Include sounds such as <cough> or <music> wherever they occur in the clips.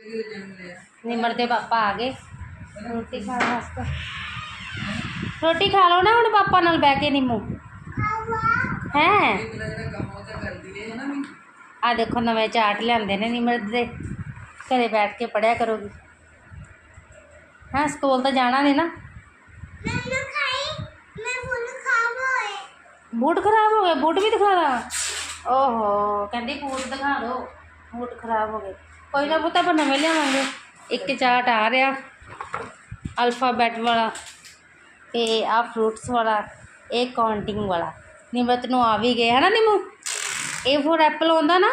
ਨਿਮਰ ਦੇ ਪਾਪਾ ਆ ਗਏ ਰੋਟੀ ਖਾਣ ਵਾਸਤੇ ਰੋਟੀ ਖਾ ਲਓ ਨਾ ਹੁਣ ਪਾਪਾ ਨਾਲ ਬਹਿ ਕੇ ਨਿੰਮੂ ਹੈ ਆ ਦੇਖੋ ਨਵੇਂ ਚਾਟ ਲਿਆਂਦੇ ਨੇ ਨਿਮਰ ਦੇ ਘਰੇ ਬੈਠ ਕੇ ਪੜਿਆ ਕਰੋਗੀ ਹਾਂ ਸਕੂਲ ਤਾਂ ਜਾਣਾ ਨਹੀਂ ਨਾ ਬੂਟ ਖਰਾਬ ਹੋ ਗਏ ਬੂਟ ਵੀ ਦਿਖਾ ਦਾਂ ਓਹੋ ਕਹਿੰਦੀ ਬੂਟ ਦਿਖਾ ਦਿਓ ਬੂਟ ਖਰਾਬ ਹੋ ਗਏ ਕੋਈ ਨਾ ਪੁੱਤ ਆਪਾਂ ਨਵੇਂ ਲਿਆਵਾਂਗੇ ਇੱਕ ਚਾਟ ਆ ਰਿਹਾ ਅਲਫਾਬੈਟ ਵਾਲਾ ਤੇ ਆ ਫਰੂਟਸ ਵਾਲਾ ਇਹ ਕਾਊਂਟਿੰਗ ਵਾਲਾ ਨਿਮਰਤ ਨੂੰ ਆ ਵੀ ਗਏ ਹਨਾ ਨਿਮੂ ਇਹ ਫੋਰ ਐਪਲ ਆਉਂਦਾ ਨਾ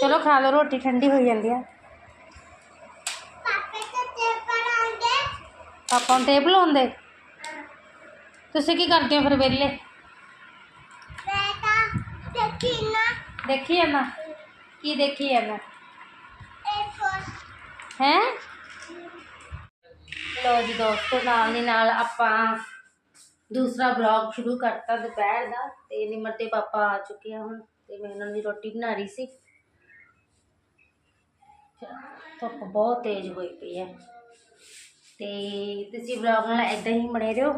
ਚਲੋ ਖਾ ਲਓ ਰੋਟੀ ਠੰਡੀ ਹੋਈ ਜਾਂਦੀ ਆ ਪਾਪਾ ਨੂੰ ਟੇਬਲ ਆਉਂਦੇ ਤੁਸੀਂ ਕੀ ਕਰਦੇ ਹੋ ਫਿਰ ਵਿਹਲੇ ਦੇਖੀ ਜਾਂਦਾ ਕੀ ਦੇਖੀ ਜਾਂਦਾ ਹੈ? ਲੋ ਜੀ ਦੋਸਤੋ, ਨਾਲ ਦੀ ਨਾਲ ਆਪਾਂ ਦੂਸਰਾ ਬਲੌਗ ਸ਼ੁਰੂ ਕਰਤਾ ਦੁਪਹਿਰ ਦਾ ਤੇ ਨਿਮਰ ਦੇ ਪਾਪਾ ਆ ਚੁੱਕੇ ਆ ਹੁਣ ਤੇ ਮੈਂ ਉਹਨਾਂ ਦੀ ਰੋਟੀ ਬਣਾ ਰਹੀ ਸੀ। ਧੁੱਪ ਬਹੁਤ ਤੇਜ਼ ਹੋਈ ਪਈ ਹੈ। ਤੇ ਤੁਸੀਂ ਬਲੌਗ ਨਾਲ ਇਦਾਂ ਹੀ ਬਣੇ ਰਹੋ।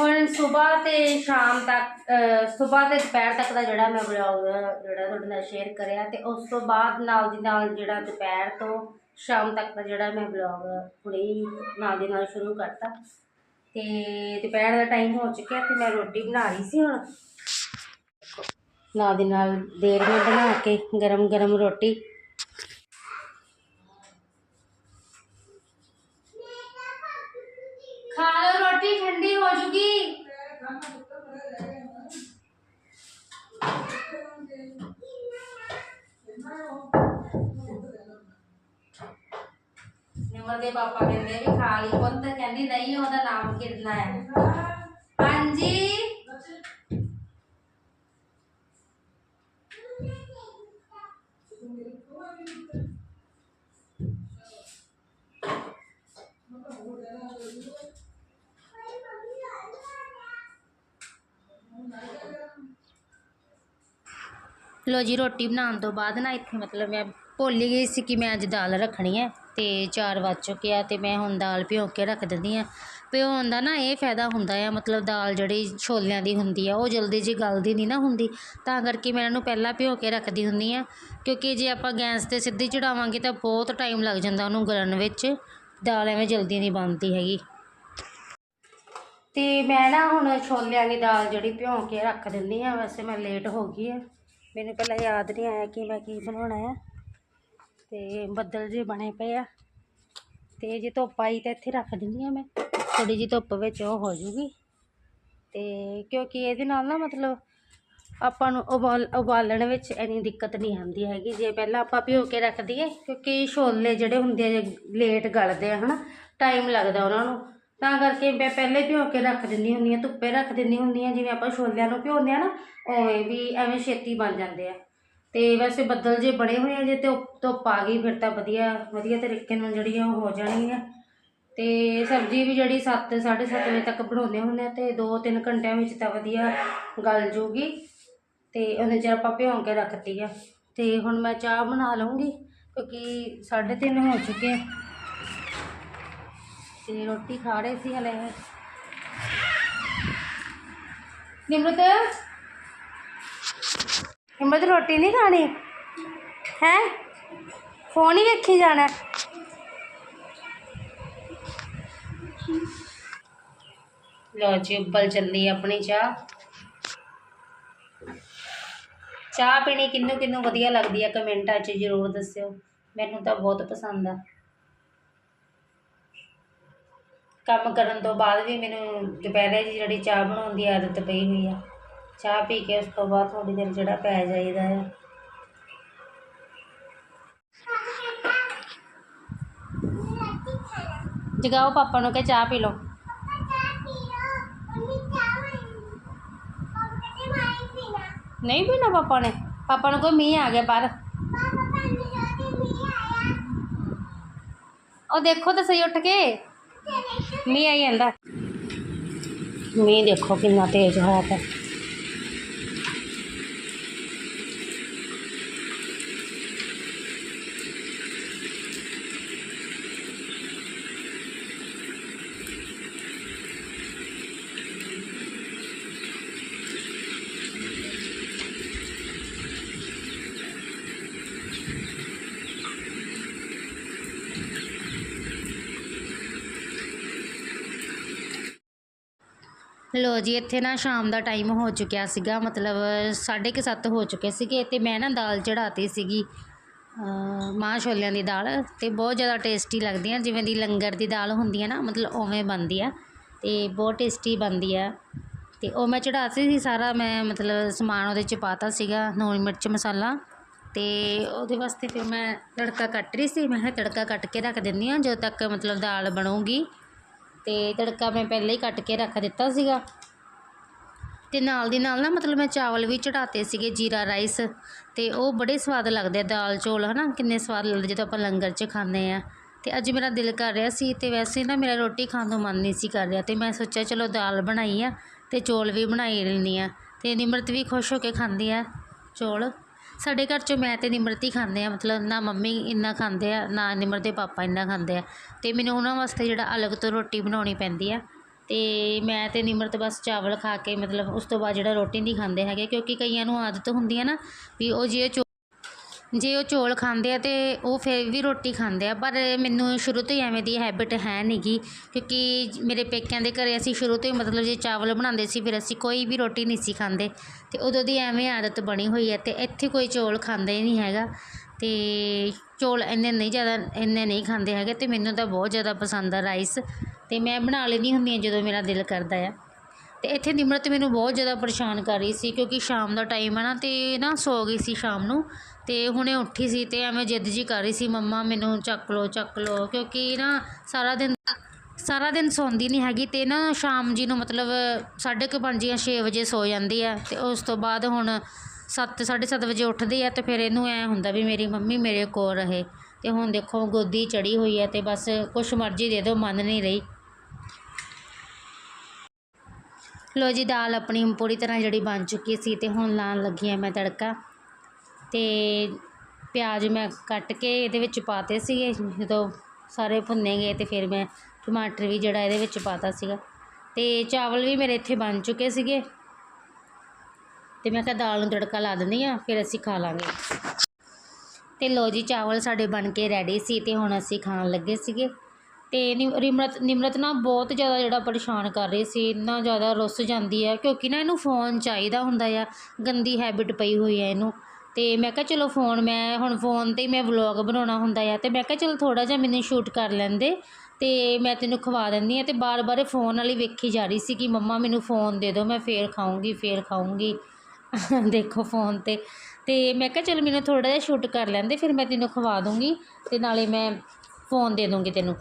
ਹੁਣ ਸਵੇਰ ਤੇ ਸ਼ਾਮ ਤੱਕ ਸਵੇਰ ਤੇ ਦੁਪਹਿਰ ਤੱਕ ਦਾ ਜਿਹੜਾ ਮੈਂ ਬਲੌਗ ਜਿਹੜਾ ਤੁਹਾਡੇ ਨਾਲ ਸ਼ੇਅਰ ਕਰਿਆ ਤੇ ਉਸ ਤੋਂ ਬਾਅਦ ਨਾਲ ਦੀ ਨਾਲ ਜਿਹੜਾ ਦੁਪਹਿਰ ਤੋਂ ਸ਼ਾਮ ਤੱਕ ਦਾ ਜਿਹੜਾ ਮੈਂ ਬਲੌਗ ਹੁਣੇ ਹੀ ਨਾਲ ਦੀ ਨਾਲ ਸ਼ੁਰੂ ਕਰਤਾ। ਤੇ ਦੁਪਹਿਰ ਦਾ ਟਾਈਮ ਹੋ ਚੁੱਕਿਆ ਤੇ ਮੈਂ ਰੋਟੀ ਬਣਾ ਰਹੀ ਸੀ ਹੁਣ। ਨਾਲ ਦੀ ਨਾਲ ਦੇਰ ਮੈਂ ਬਣਾ ਕੇ ਗਰਮ ਗਰਮ ਰੋਟੀ। ਖਾ ਲਓ ਰੋਟੀ ਠੰਡੀ ਹੋ ਜੂਗੀ ਨਿਮਰ ਦੇ ਪਾਪਾ ਕਹਿੰਦੇ ਵੀ ਖਾ ਲਈ ਪੁੱਤ ਕਹਿੰਦੀ ਨਹੀਂ ਉਹਦਾ ਨਾਮ ਕਿਰਨਾ ਹੈ ਹਾਂਜੀ ਲੋ ਜੀ, ਰੋਟੀ ਬਣਾਉਣ ਤੋਂ ਬਾਅਦ ਨਾ ਇੱਥੇ ਮਤਲਬ ਮੈਂ ਭੁੱਲ ਹੀ ਗਈ ਸੀ ਕਿ ਮੈਂ ਅੱਜ ਦਾਲ ਰੱਖਣੀ ਹੈ ਤੇ 4 ਵੱਜ ਚੁੱਕੇ ਆ ਤੇ ਮੈਂ ਹੁਣ ਦਾਲ ਭਿਓ ਕੇ ਰੱਖ ਦਿੰਦੀ ਆ ਭਿਉਣ ਦਾ ਨਾ ਇਹ ਫਾਇਦਾ ਹੁੰਦਾ ਆ, ਮਤਲਬ ਦਾਲ ਜਿਹੜੀ ਛੋਲਿਆਂ ਦੀ ਹੁੰਦੀ ਆ, ਉਹ ਜਲਦੀ ਜੀ ਗਲਦੀ ਨਹੀਂ ਨਾ ਹੁੰਦੀ। ਤਾਂ ਕਰਕੇ ਮੈਂ ਇਹਨੂੰ ਪਹਿਲਾਂ ਭਿਓ ਕੇ ਰੱਖਦੀ ਹੁੰਦੀ ਆ ਕਿਉਂਕਿ ਜੇ ਆਪਾਂ ਗੈਸ ਤੇ ਸਿੱਧੀ ਚੜਾਵਾਂਗੇ ਤਾਂ ਬਹੁਤ ਟਾਈਮ ਲੱਗ ਜਾਂਦਾ ਉਹਨੂੰ ਗਲਣ ਵਿੱਚ। ਦਾਲ ਐਵੇਂ ਜਲਦੀ ਨਹੀਂ ਬਣਦੀ ਹੈਗੀ। ਤੇ ਮੈਂ ਨਾ ਹੁਣ ਛੋਲਿਆਂ ਦੀ ਦਾਲ ਜਿਹੜੀ ਭਿਉਂ ਕੇ ਰੱਖ ਦਿੰਦੀ ਆ ਵੈਸੇ ਮੈਂ ਲੇਟ ਹੋ ਗਈ ਆ। ਮੈਨੂੰ ਪਹਿਲਾਂ ਯਾਦ ਨਹੀਂ ਆਇਆ ਕਿ ਮੈਂ ਕੀ ਬਣਾਉਣਾ ਆ। ਤੇ ਬੱਦਲ ਜੇ ਬਣੇ ਪਏ ਆ। ਤੇ ਜੇ ਧੁੱਪ ਆਈ ਤਾਂ ਇੱਥੇ ਰੱਖ ਦਿੰਦੀ ਆ ਮੈਂ। ਥੋੜੀ ਜਿਹੀ ਧੁੱਪ ਵਿੱਚ ਉਹ ਹੋ ਜੂਗੀ। ਤੇ ਕਿਉਂਕਿ ਇਹਦੇ ਨਾਲ ਨਾ ਮਤਲਬ ਆਪਾਂ ਨੂੰ ਉਬਾਲ, ਉਬਾਲਣ ਵਿੱਚ ਇੰਨੀ ਦਿੱਕਤ ਨਹੀਂ ਆਉਂਦੀ ਹੈਗੀ। ਜੇ ਪਹਿਲਾਂ ਆਪਾਂ ਭਿਓ ਕੇ ਰੱਖ ਦਈਏ, ਕਿਉਂਕਿ ਛੋਲੇ ਜਿਹੜੇ ਹੁੰਦੇ ਆ, ਜੇ ਲੇਟ ਗਲਦੇ ਆ, ਹਨਾ ਟਾਈਮ ਲੱਗਦਾ ਉਹਨਾਂ ਨੂੰ। ਤਾਂ ਕਰਕੇ ਮੈਂ ਪਹਿਲੇ ਭਿਓ ਕੇ ਰੱਖ ਦਿੰਦੀ ਹੁੰਦੀ ਹਾਂ ਧੁੱਪੇ ਰੱਖ ਦਿੰਦੀ ਹੁੰਦੀ ਹਾਂ ਜਿਵੇਂ ਆਪਾਂ ਛੋਲਿਆਂ ਨੂੰ ਭਿਉਂਦੇ ਆ ਨਾ ਉਵੇਂ ਵੀ ਐਵੇਂ ਛੇਤੀ ਬਣ ਜਾਂਦੇ ਆ। ਤੇ ਵੈਸੇ ਬੱਦਲ ਜੇ ਬਣੇ ਹੋਏ ਆ, ਜੇ ਤੇ ਧੁੱਪ ਆ ਗਈ, ਫਿਰ ਤਾਂ ਵਧੀਆ ਵਧੀਆ ਤਰੀਕੇ ਨਾਲ ਜਿਹੜੀ ਆ ਉਹ ਹੋ ਜਾਣੀ ਆ ਤੇ ਸਬਜ਼ੀ ਵੀ ਜਿਹੜੀ 7 7:30 ਵਜੇ ਤੱਕ ਬਣਾਉਂਦੇ ਹੁੰਦੇ ਆ, ਤੇ 2-3 ਘੰਟਿਆਂ ਵਿੱਚ ਤਾਂ ਵਧੀਆ ਗਲ ਜੂਗੀ। ਤੇ ਉਹਨੇ ਚਿਰ ਆਪਾਂ ਭਿਉਂ ਕੇ ਰੱਖਤੀ ਆ। ਤੇ ਹੁਣ ਮੈਂ ਚਾਹ ਬਣਾ ਲਵਾਂਗੀ ਕਿਉਂਕਿ 3:30 ਹੋ ਚੁੱਕੇ ਆ। ਤੇ ਰੋਟੀ ਖਾ ਰਹੇ ਸੀ ਹਲੇ ਨਿਮਰਤ ਨਿਮਰਤ ਰੋਟੀ ਨਹੀਂ ਖਾਣੀ ਹੈ ਫੋਨ ਹੀ ਵੇਖੀ ਜਾਣਾ ਲੋ ਜੀ ਉੱਬਲ ਚੱਲੀ ਆਪਣੀ ਚਾਹ ਚਾਹ ਪੀਣੀ ਕਿੰਨੂੰ ਕਿੰਨੂੰ ਵਧੀਆ ਲੱਗਦੀ ਹੈ ਕਮੈਂਟਾਂ 'ਚ ਜ਼ਰੂਰ ਦੱਸਿਓ ਮੈਨੂੰ ਤਾਂ ਬਹੁਤ ਪਸੰਦ ਆ ਕੰਮ ਕਰਨ ਤੋਂ ਬਾਅਦ ਵੀ ਮੈਨੂੰ ਦੁਪਹਿਰੇ ਦੀ ਜਿਹੜੀ ਚਾਹ ਬਣਾਉਣ ਦੀ ਆਦਤ ਪਈ ਹੋਈ ਆ। ਚਾਹ ਪੀ ਕੇ ਉਸ ਤੋਂ ਬਾਅਦ ਥੋੜ੍ਹੀ ਦੇਰ ਜਿਹੜਾ ਪੈ ਜਾਈਦਾ ਆ। ਜਗਾਓ ਪਾਪਾ ਨੂੰ ਕਿ ਚਾਹ ਪੀ ਲਓ। ਨਹੀਂ ਪੀਣਾ ਪਾਪਾ ਨੇ। ਪਾਪਾ ਨੂੰ ਕੋਈ ਮੀਂਹ ਆ ਗਿਆ ਬਾਹਰ। ਉਹ ਦੇਖੋ ਤਾਂ ਸਹੀ ਉੱਠ ਕੇ। ਮੀਂਹ ਆਈ ਜਾਂਦਾ। ਮੀਂਹ ਦੇਖੋ ਕਿੰਨਾ ਤੇਜ਼ ਹੋਇਆ ਪਿਆ। ਲੋ ਜੀ, ਇੱਥੇ ਨਾ ਸ਼ਾਮ ਦਾ ਟਾਈਮ ਹੋ ਚੁੱਕਿਆ ਸੀਗਾ, ਮਤਲਬ ਸਾਢੇ ਕੁ ਸੱਤ ਹੋ ਚੁੱਕੇ ਸੀਗੇ ਤੇ ਮੈਂ ਨਾ ਦਾਲ ਚੜਾਤੀ ਸੀਗੀ। ਮਾਂ ਛੋਲਿਆਂ ਦੀ ਦਾਲ ਤੇ ਬਹੁਤ ਜ਼ਿਆਦਾ ਟੇਸਟੀ ਲੱਗਦੀ ਆ, ਜਿਵੇਂ ਦੀ ਲੰਗਰ ਦੀ ਦਾਲ ਹੁੰਦੀ ਆ ਨਾ, ਮਤਲਬ ਉਵੇਂ ਬਣਦੀ ਆ ਤੇ ਬਹੁਤ ਟੇਸਟੀ ਬਣਦੀ ਆ। ਤੇ ਉਹ ਮੈਂ ਚੜਾਤੀ ਸੀ, ਸਾਰਾ ਮੈਂ ਮਤਲਬ ਸਮਾਨ ਉਹਦੇ ਚ ਪਾਤਾ ਸੀਗਾ ਲੂਣ ਮਿਰਚ ਮਸਾਲਾ ਤੇ ਉਹਦੇ ਵਾਸਤੇ ਫਿਰ ਮੈਂ ਤੜਕਾ ਕੱਟ ਰਹੀ ਸੀ, ਮੈਂ ਕਿਹਾ ਤੜਕਾ ਕੱਟ ਕੇ ਰੱਖ ਦਿੰਦੀ ਆ, ਜਦੋਂ ਤੱਕ ਮਤਲਬ ਦਾਲ ਬਣੂਗੀ। ਤੇ ਤੜਕਾ ਮੈਂ ਪਹਿਲਾਂ ਹੀ ਕੱਟ ਕੇ ਰੱਖ ਦਿੱਤਾ ਸੀਗਾ। ਤੇ ਨਾਲ ਦੀ ਨਾਲ ਨਾ ਮਤਲਬ ਮੈਂ ਚਾਵਲ ਵੀ ਚੜਾਤੇ ਸੀਗੇ, ਜੀਰਾ ਰਾਈਸ ਤੇ ਉਹ ਬੜੇ ਸਵਾਦ ਲੱਗਦੇ ਆ ਦਾਲ ਚੌਲ, ਹਨਾ? ਕਿੰਨੇ ਸਵਾਦ ਲੱਗਦੇ ਜਦੋਂ ਆਪਾਂ ਲੰਗਰ 'ਚ ਖਾਂਦੇ ਆ। ਤੇ ਅੱਜ ਮੇਰਾ ਦਿਲ ਕਰ ਰਿਹਾ ਸੀ ਤੇ ਵੈਸੇ ਨਾ ਮੇਰਾ ਰੋਟੀ ਖਾਣ ਨੂੰ ਮਨ ਨਹੀਂ ਸੀ ਕਰ ਰਿਹਾ ਤੇ ਮੈਂ ਸੋਚਿਆ ਚਲੋ ਦਾਲ ਬਣਾਈ ਆ ਤੇ ਚੌਲ ਵੀ ਬਣਾਈ ਲੈਂਦੀ ਆ। ਤੇ ਨਿਮਰਤ ਵੀ ਖੁਸ਼ ਹੋ ਕੇ ਖਾਂਦੀ ਆ ਚੌਲ। ਸਾਡੇ ਘਰ 'ਚੋਂ ਮੈਂ ਤੇ ਨਿਮਰਤ ਹੀ ਖਾਂਦੇ ਹਾਂ ਮਤਲਬ ਨਾ ਮੰਮੀ ਇੰਨਾ ਖਾਂਦੇ ਆ, ਨਾ ਨਿਮਰਤ ਦੇ ਪਾਪਾ ਇੰਨਾ ਖਾਂਦੇ ਆ। ਅਤੇ ਮੈਨੂੰ ਉਹਨਾਂ ਵਾਸਤੇ ਜਿਹੜਾ ਅਲੱਗ ਤੋਂ ਰੋਟੀ ਬਣਾਉਣੀ ਪੈਂਦੀ ਆ। ਅਤੇ ਮੈਂ ਤੇ ਨਿਮਰਤ ਬਸ ਚਾਵਲ ਖਾ ਕੇ ਮਤਲਬ ਉਸ ਤੋਂ ਬਾਅਦ ਜਿਹੜਾ ਰੋਟੀ ਨਹੀਂ ਖਾਂਦੇ ਹੈਗੇ, ਕਿਉਂਕਿ ਕਈਆਂ ਨੂੰ ਆਦਤ ਹੁੰਦੀ ਹੈ ਨਾ ਵੀ ਉਹ ਜੇ ਚੌ ਜੇ ਉਹ ਚੌਲ ਖਾਂਦੇ ਆ ਤਾਂ ਉਹ ਫਿਰ ਵੀ ਰੋਟੀ ਖਾਂਦੇ ਆ, ਪਰ ਮੈਨੂੰ ਸ਼ੁਰੂ ਤੋਂ ਹੀ ਐਵੇਂ ਦੀ ਹੈਬਿਟ ਹੈ ਨਹੀਂ ਗੀ ਕਿਉਂਕਿ ਮੇਰੇ ਪੇਕਿਆਂ ਦੇ ਘਰ ਅਸੀਂ ਸ਼ੁਰੂ ਤੋਂ ਹੀ ਮਤਲਬ ਜੇ ਚਾਵਲ ਬਣਾਉਂਦੇ ਸੀ, ਫਿਰ ਅਸੀਂ ਕੋਈ ਵੀ ਰੋਟੀ ਨਹੀਂ ਸੀ ਖਾਂਦੇ। ਅਤੇ ਉਦੋਂ ਦੀ ਐਵੇਂ ਆਦਤ ਬਣੀ ਹੋਈ ਹੈ ਅਤੇ ਇੱਥੇ ਕੋਈ ਚੌਲ ਖਾਂਦਾ ਹੀ ਨਹੀਂ ਹੈਗਾ। ਅਤੇ ਚੌਲ ਇੰਨੇ ਨਹੀਂ ਜ਼ਿਆਦਾ, ਇੰਨੇ ਨਹੀਂ ਖਾਂਦੇ ਹੈਗੇ ਅਤੇ ਮੈਨੂੰ ਤਾਂ ਬਹੁਤ ਜ਼ਿਆਦਾ ਪਸੰਦ ਆ ਰਾਈਸ ਅਤੇ ਮੈਂ ਬਣਾ ਲੈਂਦੀ ਹੁੰਦੀ ਹਾਂ ਜਦੋਂ ਮੇਰਾ ਦਿਲ ਕਰਦਾ ਆ। ਤੇ ਇੱਥੇ ਨਿਮਰਤ ਮੈਨੂੰ ਬਹੁਤ ਜ਼ਿਆਦਾ ਪਰੇਸ਼ਾਨ ਕਰ ਰਹੀ ਸੀ ਕਿਉਂਕਿ ਸ਼ਾਮ ਦਾ ਟਾਈਮ ਹੈ ਨਾ ਤੇ ਨਾ ਸੋ ਗਈ ਸੀ ਸ਼ਾਮ ਨੂੰ ਤੇ ਹੁਣੇ ਉੱਠੀ ਸੀ ਤੇ ਐਵੇਂ ਜਿੱਦ ਜੀ ਕਰ ਰਹੀ ਸੀ, ਮੰਮਾ, ਮੈਨੂੰ ਚੱਕ ਲਓ ਚੱਕ ਲਓ। ਕਿਉਂਕਿ ਨਾ ਸਾਰਾ ਦਿਨ ਸਾਰਾ ਦਿਨ ਸੌਂਦੀ ਨਹੀਂ ਹੈਗੀ ਤੇ ਨਾ ਸ਼ਾਮ ਜੀ ਨੂੰ ਮਤਲਬ ਸਾਢੇ ਕੁ ਪੰਜ ਜਾਂ ਛੇ ਵਜੇ ਸੋ ਜਾਂਦੀ ਹੈ ਤੇ ਉਸ ਤੋਂ ਬਾਅਦ ਹੁਣ ਸੱਤ, ਸਾਢੇ ਸੱਤ ਵਜੇ ਉੱਠਦੀ ਹੈ ਤੇ ਫਿਰ ਇਹਨੂੰ ਐ ਹੁੰਦਾ ਵੀ ਮੇਰੀ ਮੰਮੀ ਮੇਰੇ ਕੋਲ ਰਹੇ ਤੇ ਹੁਣ ਦੇਖੋ ਗੋਦੀ ਚੜੀ ਹੋਈ ਹੈ ਤੇ ਬਸ ਕੁਛ ਮਰਜ਼ੀ ਦੇ ਦਿਓ, ਮੰਨ ਨਹੀਂ ਰਹੀ। ਲੋ ਜੀ, ਦਾਲ ਆਪਣੀ ਪੂਰੀ ਤਰ੍ਹਾਂ ਜਿਹੜੀ ਬਣ ਚੁੱਕੀ ਸੀ ਤੇ ਹੁਣ ਲਾਉਣ ਲੱਗੀ ਆ ਮੈਂ ਤੜਕਾ। ਤੇ ਪਿਆਜ਼ ਮੈਂ ਕੱਟ ਕੇ ਇਹਦੇ ਵਿੱਚ ਪਾਤੇ ਸੀਗੇ। ਜਦੋਂ ਸਾਰੇ ਭੁੰਨੇ ਗਏ ਤੇ ਫਿਰ ਮੈਂ ਟਮਾਟਰ ਵੀ ਜਿਹੜਾ ਇਹਦੇ ਵਿੱਚ ਪਾਤਾ ਸੀਗਾ। ਤੇ ਚਾਵਲ ਵੀ ਮੇਰੇ ਇੱਥੇ ਬਣ ਚੁੱਕੇ ਸੀਗੇ। ਤੇ ਮੈਂ ਕਿਹਾ ਦਾਲ ਨੂੰ ਤੜਕਾ ਲਾ ਦਿੰਦੀ ਆ ਫਿਰ ਅਸੀਂ ਖਾ ਲਾਂਗੇ। ਤੇ ਲੋ ਜੀ, ਚਾਵਲ ਸਾਡੇ ਬਣ ਕੇ ਰੈਡੀ ਸੀ ਤੇ ਹੁਣ ਅਸੀਂ ਖਾਣ ਲੱਗੇ ਸੀਗੇ। ਅਤੇ ਨਿਮ ਰਿਮਰਤ, ਨਿਮਰਤ ਨਾ ਬਹੁਤ ਜ਼ਿਆਦਾ ਜਿਹੜਾ ਪਰੇਸ਼ਾਨ ਕਰ ਰਹੀ ਸੀ, ਇੰਨਾ ਜ਼ਿਆਦਾ ਰੁੱਸ ਜਾਂਦੀ ਹੈ ਕਿਉਂਕਿ ਨਾ ਇਹਨੂੰ ਫੋਨ ਚਾਹੀਦਾ ਹੁੰਦਾ ਆ, ਗੰਦੀ ਹੈਬਿਟ ਪਈ ਹੋਈ ਹੈ ਇਹਨੂੰ। ਅਤੇ ਮੈਂ ਕਿਹਾ ਚਲੋ ਫੋਨ, ਮੈਂ ਹੁਣ ਫੋਨ ਤੇ ਹੀ ਮੈਂ ਵਲੌਗ ਬਣਾਉਣਾ ਹੁੰਦਾ ਆ ਅਤੇ ਮੈਂ ਕਿਹਾ ਚਲੋ ਥੋੜ੍ਹਾ ਜਿਹਾ ਮੈਨੂੰ ਸ਼ੂਟ ਕਰ ਲੈਂਦੇ ਅਤੇ ਮੈਂ ਤੈਨੂੰ ਖਵਾ ਦਿੰਦੀ ਹਾਂ ਅਤੇ ਬਾਰ-ਬਾਰ ਇਹ ਫੋਨ ਵਾਲੀ ਵੇਖੀ ਜਾ ਰਹੀ ਸੀ ਕਿ ਮੰਮਾ ਮੈਨੂੰ ਫੋਨ ਦੇ ਦਿਓ, ਮੈਂ ਫੇਰ ਖਾਊਂਗੀ ਫੇਰ ਖਾਊਂਗੀ। <laughs> ਦੇਖੋ ਫੋਨ ਤੇ ਅਤੇ ਮੈਂ ਕਿਹਾ ਚਲ ਮੈਨੂੰ ਥੋੜ੍ਹਾ ਜਿਹਾ ਸ਼ੂਟ ਕਰ ਲੈਂਦੇ, ਫਿਰ ਮੈਂ ਤੈਨੂੰ ਖਵਾ ਦੂੰਗੀ ਅਤੇ ਨਾਲੇ ਮੈਂ ਫੋਨ ਦੇ ਦੂੰਗੀ ਤੈਨੂੰ।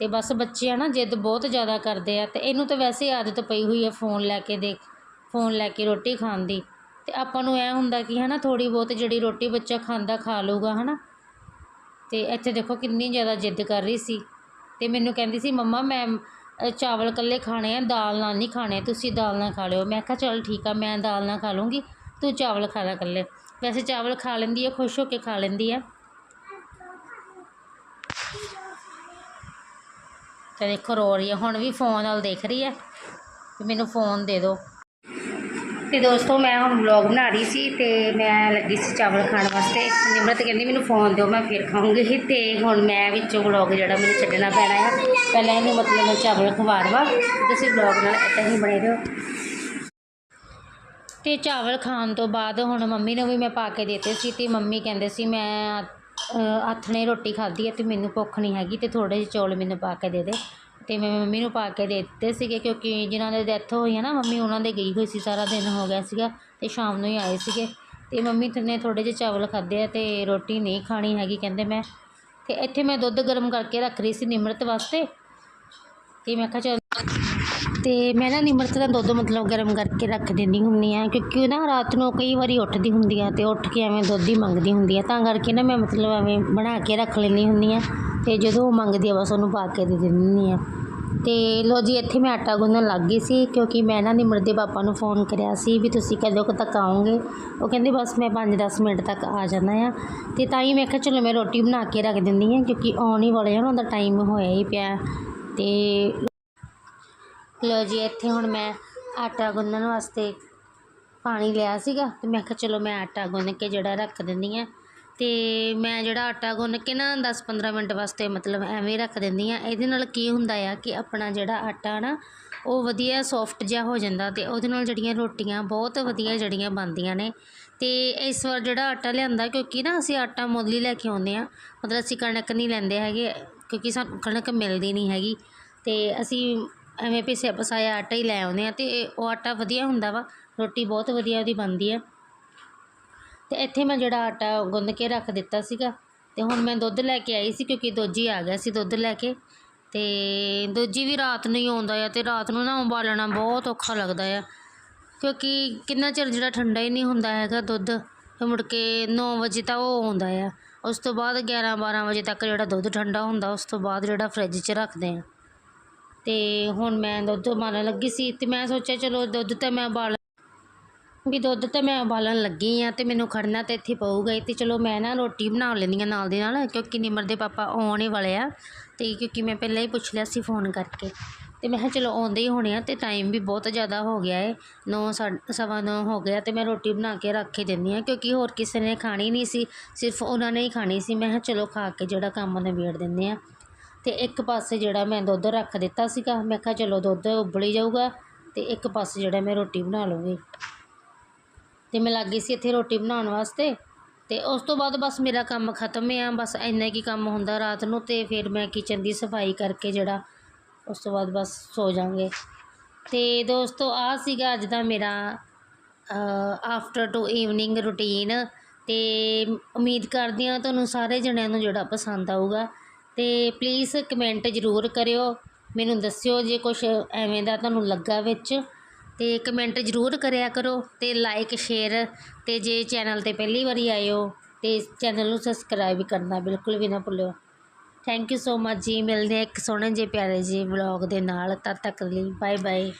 ਅਤੇ ਬਸ ਬੱਚੇ ਆ ਨਾ ਜਿੱਦ ਬਹੁਤ ਜ਼ਿਆਦਾ ਕਰਦੇ ਆ ਅਤੇ ਇਹਨੂੰ ਤਾਂ ਵੈਸੇ ਆਦਤ ਪਈ ਹੋਈ ਹੈ ਫੋਨ ਲੈ ਕੇ ਦੇਖ, ਫੋਨ ਲੈ ਕੇ ਰੋਟੀ ਖਾਣ ਦੀ। ਅਤੇ ਆਪਾਂ ਨੂੰ ਐਂ ਹੁੰਦਾ ਕਿ ਹੈ ਨਾ ਥੋੜ੍ਹੀ ਬਹੁਤ ਜਿਹੜੀ ਰੋਟੀ ਬੱਚਾ ਖਾਂਦਾ ਖਾ ਲਊਗਾ ਨਾ ਅਤੇ ਇੱਥੇ ਦੇਖੋ ਕਿੰਨੀ ਜ਼ਿਆਦਾ ਜਿੱਦ ਕਰ ਰਹੀ ਸੀ। ਅਤੇ ਮੈਨੂੰ ਕਹਿੰਦੀ ਸੀ, ਮੰਮਾ, ਮੈਂ ਚਾਵਲ ਇਕੱਲੇ ਖਾਣੇ ਆ, ਦਾਲ ਨਾਲ ਨਹੀਂ ਖਾਣੇ, ਤੁਸੀਂ ਦਾਲ ਨਾਲ ਖਾ ਲਿਓ। ਮੈਂ ਕਿਹਾ, ਚਲ ਠੀਕ ਆ, ਮੈਂ ਦਾਲ ਨਾਲ ਖਾ ਲੂੰਗੀ ਤੂੰ ਚਾਵਲ ਖਾ ਲੈ ਇਕੱਲੇ। ਵੈਸੇ ਚਾਵਲ ਖਾ ਲੈਂਦੀ ਹੈ ਖੁਸ਼ ਹੋ ਕੇ ਖਾ ਲੈਂਦੀ ਹੈ ਤੇ ਦੇਖੋ ਰੋ ਰਹੀ ਹੈ ਹੁਣ ਵੀ ਫੋਨ ਨਾਲ ਦੇਖ ਰਹੀ ਹੈ ਵੀ ਮੈਨੂੰ ਫੋਨ ਦੇ ਦਿਓ। ਤੇ ਦੋਸਤੋ ਮੈਂ ਹੁਣ ਵਲੌਗ ਬਣਾ ਰਹੀ ਸੀ ਤੇ ਮੈਂ ਲੱਗੀ ਸੀ ਚਾਵਲ ਖਾਣ ਵਾਸਤੇ। ਨਿਮਰਤ ਕਹਿੰਦੀ ਮੈਨੂੰ ਫੋਨ ਦਿਓ ਮੈਂ ਫਿਰ ਖਾਊਂਗੀ। ਤੇ ਹੁਣ ਮੈਂ ਵਿੱਚੋਂ ਵਲੌਗ ਜਿਹੜਾ ਮੈਨੂੰ ਛੱਡਣਾ ਪੈਣਾ ਹੈ ਪਹਿਲਾਂ ਇਹਨੂੰ ਮਤਲਬ ਮੈਂ ਚਾਵਲ ਖਵਾ ਦੇਵਾਂ ਤੁਸੀਂ ਵਲੌਗ ਨਾਲ ਇੱਦਾਂ ਹੀ ਬਣੇ ਰਹੋ। ਤੇ ਚਾਵਲ ਖਾਣ ਤੋਂ ਬਾਅਦ ਹੁਣ ਮੰਮੀ ਨੂੰ ਵੀ ਮੈਂ ਪਾ ਕੇ ਦਿੱਤੇ ਸੀ ਤੇ ਮੰਮੀ ਕਹਿੰਦੇ ਸੀ ਮੈਂ ਆਥਣੇ ਰੋਟੀ ਖਾਧੀ ਹੈ ਅਤੇ ਮੈਨੂੰ ਭੁੱਖ ਨਹੀਂ ਹੈਗੀ ਅਤੇ ਥੋੜ੍ਹੇ ਜਿਹੇ ਚੌਲ ਮੈਨੂੰ ਪਾ ਕੇ ਦੇ ਦੇ। ਅਤੇ ਮੈਂ ਮੰਮੀ ਨੂੰ ਪਾ ਕੇ ਦੇ ਦਿੱਤੇ ਸੀਗੇ ਕਿਉਂਕਿ ਜਿਨ੍ਹਾਂ ਦੇ ਡੈਥ ਹੋਈ ਹੈ ਨਾ ਮੰਮੀ ਉਹਨਾਂ ਦੇ ਗਈ ਹੋਈ ਸੀ, ਸਾਰਾ ਦਿਨ ਹੋ ਗਿਆ ਸੀਗਾ ਅਤੇ ਸ਼ਾਮ ਨੂੰ ਹੀ ਆਏ ਸੀਗੇ। ਅਤੇ ਮੰਮੀ ਨੇ ਥੋੜ੍ਹੇ ਜਿਹੇ ਚਾਵਲ ਖਾਧੇ ਆ ਅਤੇ ਰੋਟੀ ਨਹੀਂ ਖਾਣੀ ਹੈਗੀ ਕਹਿੰਦੇ ਮੈਂ। ਅਤੇ ਇੱਥੇ ਮੈਂ ਦੁੱਧ ਗਰਮ ਕਰਕੇ ਰੱਖ ਰਹੀ ਸੀ ਨਿਮਰਤ ਵਾਸਤੇ। ਅਤੇ ਮੈਂ ਕਿਹਾ ਚਲ ਅਤੇ ਮੈਂ ਨਾ ਨਿਮਰਤ ਦਾ ਦੁੱਧ ਮਤਲਬ ਗਰਮ ਕਰਕੇ ਰੱਖ ਦਿੰਦੀ ਹੁੰਦੀ ਹਾਂ, ਕਿਉਂਕਿ ਉਹ ਨਾ ਰਾਤ ਨੂੰ ਕਈ ਵਾਰੀ ਉੱਠਦੀ ਹੁੰਦੀ ਆ ਅਤੇ ਉੱਠ ਕੇ ਐਵੇਂ ਦੁੱਧ ਹੀ ਮੰਗਦੀ ਹੁੰਦੀ ਆ। ਤਾਂ ਕਰਕੇ ਨਾ ਮੈਂ ਮਤਲਬ ਐਵੇਂ ਬਣਾ ਕੇ ਰੱਖ ਲੈਂਦੀ ਹੁੰਦੀ ਹਾਂ ਅਤੇ ਜਦੋਂ ਉਹ ਮੰਗਦੀ ਆ ਬਸ ਉਹਨੂੰ ਪਾ ਕੇ ਦੇ ਦਿੰਦੀ ਹੁੰਦੀ ਹਾਂ। ਅਤੇ ਲਓ ਜੀ, ਇੱਥੇ ਮੈਂ ਆਟਾ ਗੁੰਨਣ ਲੱਗ ਗਈ ਸੀ, ਕਿਉਂਕਿ ਮੈਂ ਨਾ ਨਿਮਰ ਦੇ ਪਾਪਾ ਨੂੰ ਫੋਨ ਕਰਿਆ ਸੀ ਵੀ ਤੁਸੀਂ ਕਦੋਂ ਕੁ ਤੱਕ ਆਉਂਗੇ ਉਹ ਕਹਿੰਦੇ ਬਸ ਮੈਂ 5-10 ਮਿੰਟ ਤੱਕ ਆ ਜਾਣਾ ਆ ਅਤੇ ਤਾਂ ਹੀ ਮੈਂ ਕਿਹਾ ਚਲੋ ਮੈਂ ਰੋਟੀ ਬਣਾ ਕੇ ਰੱਖ ਦਿੰਦੀ ਹਾਂ, ਕਿਉਂਕਿ ਆਉਣ ਹੀ ਵਾਲੇ ਆ ਉਹਨਾਂ ਦਾ ਟਾਈਮ ਹੋਇਆ ਹੀ ਪਿਆ। ਅਤੇ ਲਓ ਜੀ, ਇੱਥੇ ਹੁਣ ਮੈਂ ਆਟਾ ਗੁੰਨਣ ਵਾਸਤੇ ਪਾਣੀ ਲਿਆ ਸੀਗਾ ਤੇ ਮੈਂ ਕਿਹਾ ਚਲੋ ਮੈਂ ਆਟਾ ਗੁੰਨ ਕੇ ਜਿਹੜਾ ਰੱਖ ਦਿੰਦੀ ਆ ਤੇ ਮੈਂ ਜਿਹੜਾ ਆਟਾ ਗੁੰਨ ਕੇ ਨਾ 10-15 ਮਿੰਟ ਵਾਸਤੇ ਮਤਲਬ ਐਵੇਂ ਰੱਖ ਦਿੰਦੀ ਆ ਇਹਦੇ ਨਾਲ ਕੀ ਹੁੰਦਾ ਆ ਕਿ ਆਪਣਾ ਜਿਹੜਾ ਆਟਾ ਨਾ ਉਹ ਵਧੀਆ ਸੌਫਟ ਜਿਹਾ ਹੋ ਜਾਂਦਾ ਤੇ ਉਹਦੇ ਨਾਲ ਜਿਹੜੀਆਂ ਰੋਟੀਆਂ ਬਹੁਤ ਵਧੀਆ ਜਿਹੜੀਆਂ ਬਣਦੀਆਂ ਨੇ। ਤੇ ਇਸ ਵਾਰ ਜਿਹੜਾ ਆਟਾ ਲਿਆਂਦਾ, ਕਿਉਂਕਿ ਨਾ ਅਸੀਂ ਆਟਾ ਮੁੱਲ ਲੈ ਕੇ ਆਉਂਦੇ ਆ ਮਤਲਬ ਅਸੀਂ ਕਣਕ ਨਹੀਂ ਲੈਂਦੇ ਹੈਗੇ, ਕਿਉਂਕਿ ਸਾਨੂੰ ਕਣਕ ਮਿਲਦੀ ਨਹੀਂ ਹੈਗੀ। ਤੇ ਅਸੀਂ ਐਵੇਂ ਪਿਸਿਆ ਪਸਾਇਆ ਆਟਾ ਹੀ ਲੈ ਆਉਂਦੇ ਆ ਅਤੇ ਉਹ ਆਟਾ ਵਧੀਆ ਹੁੰਦਾ ਵਾ, ਰੋਟੀ ਬਹੁਤ ਵਧੀਆ ਉਹਦੀ ਬਣਦੀ ਆ। ਅਤੇ ਇੱਥੇ ਮੈਂ ਜਿਹੜਾ ਆਟਾ ਗੁੰਨ ਕੇ ਰੱਖ ਦਿੱਤਾ ਸੀਗਾ ਅਤੇ ਹੁਣ ਮੈਂ ਦੁੱਧ ਲੈ ਕੇ ਆਈ ਸੀ ਕਿਉਂਕਿ ਦੋਜੀ ਆ ਗਿਆ ਸੀ ਦੁੱਧ ਲੈ ਕੇ ਅਤੇ ਦੋਜੀ ਵੀ ਰਾਤ ਨੂੰ ਹੀ ਆਉਂਦਾ ਆ ਅਤੇ ਰਾਤ ਨੂੰ ਨਾ ਉਬਾਲਣਾ ਬਹੁਤ ਔਖਾ ਲੱਗਦਾ ਆ। ਕਿਉਂਕਿ ਕਿੰਨਾ ਚਿਰ ਜਿਹੜਾ ਠੰਡਾ ਹੀ ਨਹੀਂ ਹੁੰਦਾ ਹੈਗਾ ਦੁੱਧ ਫਿਰ ਮੁੜ ਕੇ 9 ਵਜੇ ਤਾਂ ਉਹ ਆਉਂਦਾ ਆ। ਉਸ ਤੋਂ ਬਾਅਦ 11 12 ਵਜੇ ਤੱਕ ਜਿਹੜਾ ਦੁੱਧ ਠੰਡਾ ਹੁੰਦਾ ਉਸ ਤੋਂ ਬਾਅਦ ਜਿਹੜਾ ਫਰਿੱਜ 'ਚ ਰੱਖਦੇ ਆ। ਅਤੇ ਹੁਣ ਮੈਂ ਦੁੱਧ ਉਬਾਲਣ ਲੱਗੀ ਸੀ ਅਤੇ ਮੈਂ ਸੋਚਿਆ ਚਲੋ ਦੁੱਧ ਤਾਂ ਮੈਂ ਉਬਾਲ ਵੀ ਦੁੱਧ ਤਾਂ ਮੈਂ ਉਬਾਲਣ ਲੱਗੀ ਆ ਅਤੇ ਮੈਨੂੰ ਖੜਨਾ ਤਾਂ ਇੱਥੇ ਪਊਗਾ ਹੀ ਅਤੇ ਚਲੋ ਮੈਂ ਨਾ ਰੋਟੀ ਬਣਾ ਲੈਂਦੀ ਹਾਂ ਨਾਲ ਦੇ ਨਾਲ ਕਿਉਂਕਿ ਨਿਮਰ ਦੇ ਪਾਪਾ ਆਉਣ ਹੀ ਵਾਲੇ ਆ ਅਤੇ ਕਿਉਂਕਿ ਮੈਂ ਪਹਿਲਾਂ ਹੀ ਪੁੱਛ ਲਿਆ ਸੀ ਫੋਨ ਕਰਕੇ ਅਤੇ ਮੈਂ ਕਿਹਾ ਚਲੋ ਆਉਂਦੇ ਹੀ ਹੋਣੇ ਆ ਅਤੇ ਟਾਈਮ ਵੀ ਬਹੁਤ ਜ਼ਿਆਦਾ ਹੋ ਗਿਆ ਏ, ਨੌ ਸਵਾ ਨੌ ਹੋ ਗਿਆ ਅਤੇ ਮੈਂ ਰੋਟੀ ਬਣਾ ਕੇ ਰੱਖ ਹੀ ਦਿੰਦੀ ਹਾਂ ਕਿਉਂਕਿ ਹੋਰ ਕਿਸੇ ਨੇ ਖਾਣੀ ਨਹੀਂ ਸੀ, ਸਿਰਫ ਉਹਨਾਂ ਨੇ ਹੀ ਖਾਣੀ ਸੀ। ਮੈਂ ਕਿਹਾ ਚਲੋ ਖਾ ਕੇ ਜਿਹੜਾ ਕੰਮ ਨਿਬੇੜ ਦਿੰਦੇ ਆ ਅਤੇ ਇੱਕ ਪਾਸੇ ਜਿਹੜਾ ਮੈਂ ਦੁੱਧ ਰੱਖ ਦਿੱਤਾ ਸੀਗਾ, ਮੈਂ ਕਿਹਾ ਚਲੋ ਦੁੱਧ ਉਬਲੀ ਜਾਊਗਾ ਅਤੇ ਇੱਕ ਪਾਸੇ ਜਿਹੜਾ ਮੈਂ ਰੋਟੀ ਬਣਾ ਲੂੰਗੀ ਅਤੇ ਮੈਂ ਲੱਗ ਗਈ ਸੀ ਇੱਥੇ ਰੋਟੀ ਬਣਾਉਣ ਵਾਸਤੇ ਅਤੇ ਉਸ ਤੋਂ ਬਾਅਦ ਬਸ ਮੇਰਾ ਕੰਮ ਖਤਮ ਆ ਬਸ ਇੰਨਾ ਕੀ ਕੰਮ ਹੁੰਦਾ ਰਾਤ ਨੂੰ ਅਤੇ ਫਿਰ ਮੈਂ ਕਿਚਨ ਦੀ ਸਫ਼ਾਈ ਕਰਕੇ ਜਿਹੜਾ ਉਸ ਤੋਂ ਬਾਅਦ ਬਸ ਸੋ ਜਾਾਂਗੇ ਅਤੇ ਦੋਸਤੋ ਆ ਸੀਗਾ ਅੱਜ ਦਾ ਮੇਰਾ ਆਫਟਰ ਟੂ ਈਵਨਿੰਗ ਰੁਟੀਨ ਅਤੇ ਉਮੀਦ ਕਰਦੀ ਹਾਂ ਤੁਹਾਨੂੰ ਸਾਰੇ ਜਣਿਆਂ ਨੂੰ ਜਿਹੜਾ ਪਸੰਦ ਆਊਗਾ। ਅਤੇ ਪਲੀਜ਼ ਕਮੈਂਟ ਜ਼ਰੂਰ ਕਰਿਓ। ਮੈਨੂੰ ਦੱਸਿਓ ਜੇ ਕੁਛ ਐਵੇਂ ਦਾ ਤੁਹਾਨੂੰ ਲੱਗਾ ਵਿੱਚ। ਅਤੇ ਕਮੈਂਟ ਜ਼ਰੂਰ ਕਰਿਆ ਕਰੋ ਅਤੇ ਲਾਈਕ ਸ਼ੇਅਰ ਅਤੇ ਜੇ ਚੈਨਲ ਤੇ ਪਹਿਲੀ ਵਾਰੀ ਆਏ ਹੋ ਤੇ ਚੈਨਲ ਨੂੰ ਸਬਸਕ੍ਰਾਈਬ ਕਰਨਾ ਬਿਲਕੁਲ ਵੀ ਨਾ ਭੁੱਲਿਓ। Thank you so much ji. ਮਿਲਦੇ ਹਾਂ ਇੱਕ ਸੋਹਣੇ ਜਿਹੇ ਪਿਆਰੇ ਜਿਹੇ ਵਲੌਗ ਦੇ ਨਾਲ। ਤਦ ਤੱਕ ਲਈ ਬਾਏ ਬਾਏ